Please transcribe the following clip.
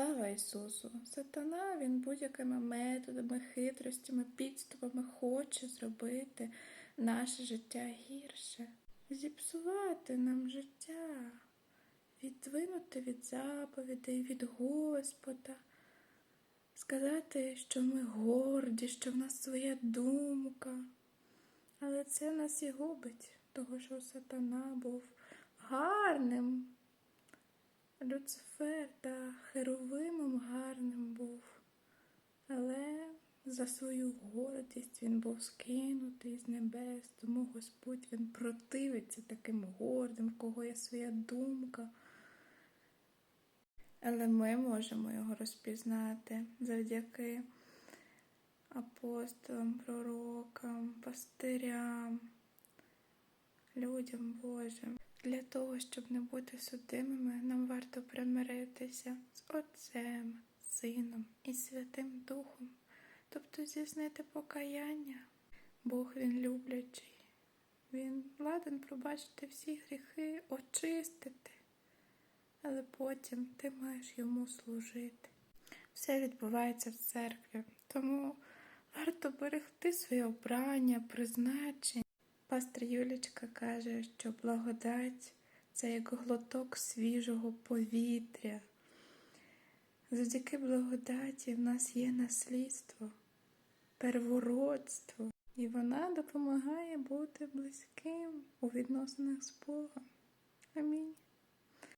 Слава Ісусу! Сатана він будь-якими методами, хитростями, підступами хоче зробити наше життя гірше, зіпсувати нам життя, віддвинути від заповідей, від Господа, сказати, що ми горді, що в нас своя думка. Але це нас і губить, того що сатана був гарним. Люцифер та Херовимом гарним був, але за свою гордість він був скинутий з небес, тому Господь він противиться таким гордим, в кого є своя думка. Але ми можемо його розпізнати завдяки апостолам, пророкам, пастирям, людям Божим. Для того, щоб не бути судимими, нам варто примиритися з Отцем, Сином і Святим Духом, тобто здійснити покаяння. Бог він люблячий, Він ладен пробачити всі гріхи, очистити, але потім ти маєш йому служити. Все відбувається в церкві, тому варто берегти своє обрання, призначення. Пастор Юлічка каже, що благодать це як глоток свіжого повітря. Завдяки благодаті в нас є наслідство, первородство, і вона допомагає бути близьким у відносинах з Богом. Амінь.